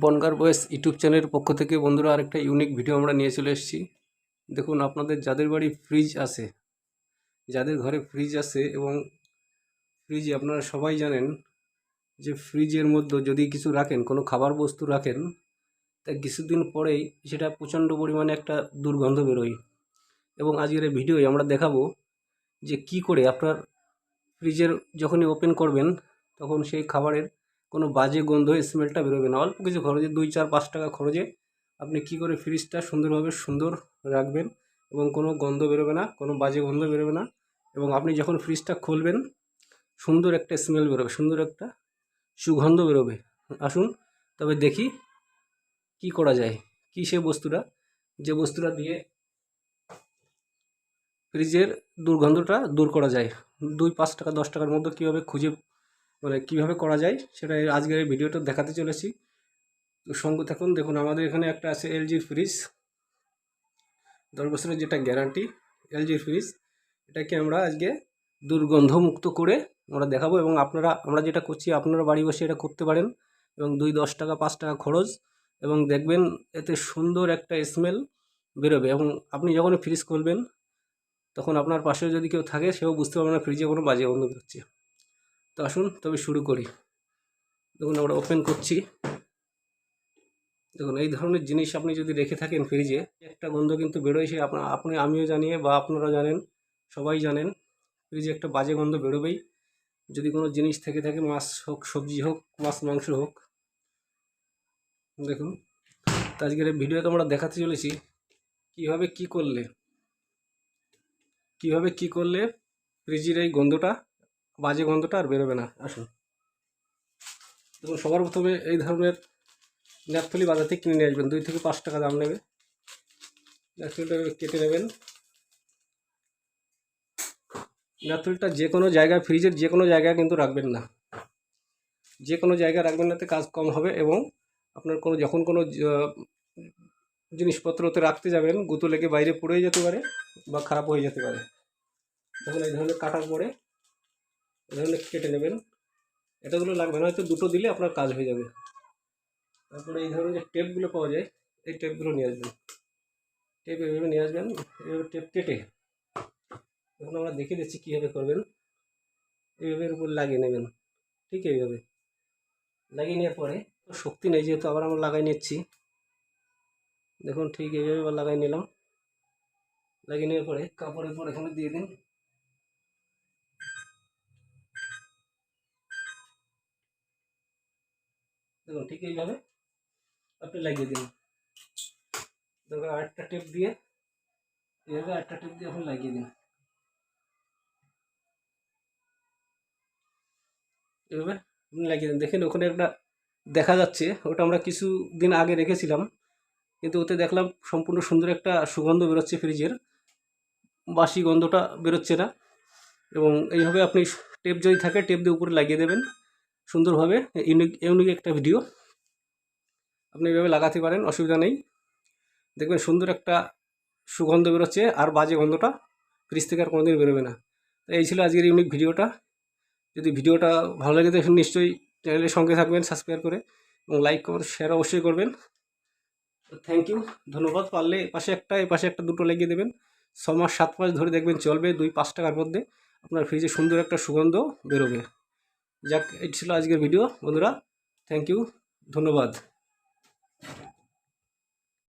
বনগার বয়েস ইউটিউব চ্যানেলের পক্ষ থেকে বন্ধুরা আরেকটা ইউনিক ভিডিও আমরা নিয়ে চলে এসেছি। দেখুন, আপনাদের, যাদের বাড়ি ফ্রিজ আছে, যাদের ঘরে ফ্রিজ আছে এবং ফ্রিজে আপনারা সবাই জানেন যে ফ্রিজের মধ্যে যদি কিছু রাখেন, কোনো খাবার বস্তু রাখেন তা কিছুদিন পরেই সেটা প্রচণ্ড পরিমাণে একটা দুর্গন্ধ বেরোয়। এবং আজকের এই ভিডিওয় আমরা দেখাবো যে কি করে আপনার ফ্রিজের যখনই ওপেন করবেন, তখন সেই খাবারের কোনো বাজে গন্ধ স্মেলটা বেরোবে না। অল্প কিছু খরচে, দুই, চার, পাঁচ টাকা খরচে আপনি কি করে ফ্রিজটা সুন্দরভাবে সুন্দর রাখবেন এবং কোনো গন্ধ বেরোবে না, কোনো বাজে গন্ধ বেরোবে না এবং আপনি যখন ফ্রিজটা খুলবেন, সুন্দর একটা স্মেল বেরোবে, সুন্দর একটা সুগন্ধ বেরোবে। আসুন, তবে দেখি কি করা যায়, কি সে বস্তুটা, যে বস্তুটা দিয়ে ফ্রিজের দুর্গন্ধটা দূর করা যায়। দুই, পাঁচ টাকা, দশ টাকার মধ্যে কীভাবে খুঁজে মানে কীভাবে করা যায় সেটা আজকের এই ভিডিওটা দেখাতে চলেছি। তো সঙ্গে থাকুন, দেখুন আমাদের এখানে একটা আছে এলজির ফ্রিজ দশ বছরের যেটা গ্যারান্টি এলজির ফ্রিজ এটাকে আমরা আজকে দুর্গন্ধমুক্ত করে আমরা দেখাবো এবং আপনারা, আমরা যেটা করছি, আপনারা বাড়ি বসে এটা করতে পারেন এবং দুই দশ টাকা, পাঁচ টাকা খরচ এবং দেখবেন এতে সুন্দর একটা স্মেল বেরোবে এবং আপনি যখন ফ্রিজ খুলবেন তখন আপনার পাশে যদি কেউ থাকে, সেও বুঝতে পারবে না ফ্রিজে কোনো বাজে গন্ধ বেরোচ্ছে। তো আসুন, তবে শুরু করি। দেখুন, আমরা ওপেন করছি। দেখুন, এই ধরনের জিনিস আপনি যদি রেখে থাকেন ফ্রিজে একটা গন্ধ কিন্তু বেরোয়, সে আপনার আপনি, আমিও জানিয়ে বা আপনারা জানেন, সবাই জানেন ফ্রিজে একটা বাজে গন্ধ বেরোবেই। যদি কোনো জিনিস থেকে থাকে, মাছ হোক, সবজি হোক, মাছ, মাংস হোক। দেখুন, তো আজকের ভিডিওতে আমরা দেখাতে চলেছি, কীভাবে কি করলে, কীভাবে কি করলে ফ্রিজের এই গন্ধটা বাজে গন্ধটা আর বেরোবে না। আসুন। দেখুন, সবার প্রথমে এই ধরনের ন্যাপথলি বাজার থেকে কিনে নিয়ে আসবেন। দুই থেকে পাঁচ টাকা দাম নেবে। ন্যাপথলিটা কেটে নেবেন। ন্যাপথলিটা যে কোনো জায়গায়, ফ্রিজের যে কোনো জায়গায় কিন্তু রাখবেন না। যে কোনো জায়গায় রাখবেন নাতে কাজ কম হবে এবং আপনার কোনো, যখন কোনো জ- জিনিসপত্র ওতে রাখতে যাবেন, গুঁতো লেগে বাইরে পড়ে যেতে পারে বা খারাপ হয়ে যেতে পারে। তখন এই ধরনের কাটার পরে এই ধরনের কেটে নেবেন। এতগুলো লাগবে না, হয়তো দুটো দিলে আপনার কাজ হয়ে যাবে। তারপরে এই ধরনের যে টেপগুলো পাওয়া যায়, এই টেপগুলো নিয়ে আসবেন। টেপ এভাবে নিয়ে আসবেন, এভাবে টেপ কেটে এখন আমরা দেখে দিচ্ছি কীভাবে করবেন। এইভাবে এর উপর লাগিয়ে নেবেন, ঠিক এইভাবে। লাগিয়ে নেওয়ার পরে শক্তি নেই যেহেতু, আবার আমরা লাগাই নিচ্ছি। দেখুন ঠিক এইভাবে এবার লাগাই নিলাম। লাগিয়ে নেওয়ার পরে কাপড়ের পর এখানে দিয়ে দিন। দেখুন, ঠিক এইভাবে আপনি লাগিয়ে দিন। দেখুন আরেকটা টেপ দিয়ে, এইভাবে আরেকটা টেপ দিয়ে আপনি লাগিয়ে দিন। এভাবে আপনি লাগিয়ে দিন। দেখেন, ওখানে একটা দেখা যাচ্ছে, ওটা আমরা কিছু দিন আগে রেখেছিলাম, কিন্তু ওতে দেখলাম সম্পূর্ণ সুন্দর একটা সুগন্ধ বেরোচ্ছে ফ্রিজের। বাসি গন্ধটা বেরোচ্ছে না। এবং এইভাবে আপনি টেপ যদি থাকে, টেপ দিয়ে উপরে লাগিয়ে দেবেন। সুন্দরভাবে ইউনিক ইউনিক একটা ভিডিও। আপনি এইভাবে লাগাতে পারেন, অসুবিধা নেই। দেখবেন সুন্দর একটা সুগন্ধ বেরোচ্ছে, আর বাজে গন্ধটা ফ্রিজ থেকে আর কোনোদিন বেরোবে না। এই ছিল আজকের ইউনিক ভিডিওটা। যদি ভিডিওটা ভালো লাগে দেখুন নিশ্চয়ই চ্যানেলের সঙ্গে থাকবেন, সাবস্ক্রাইব করে এবং লাইক, কমেন্ট, শেয়ার অবশ্যই করবেন। থ্যাংক ইউ ধন্যবাদ। পারলে পাশে একটা এ পাশে একটা দুটো লাগিয়ে দেবেন। ছ মাস, সাত মাস ধরে দেখবেন চলবে, দুই, পাঁচ টাকার মধ্যে আপনার ফ্রিজে সুন্দর একটা সুগন্ধ বেরোবে। যাক এটি ছিল আজকের ভিডিও বন্ধুরা থ্যাংক ইউ ধন্যবাদ।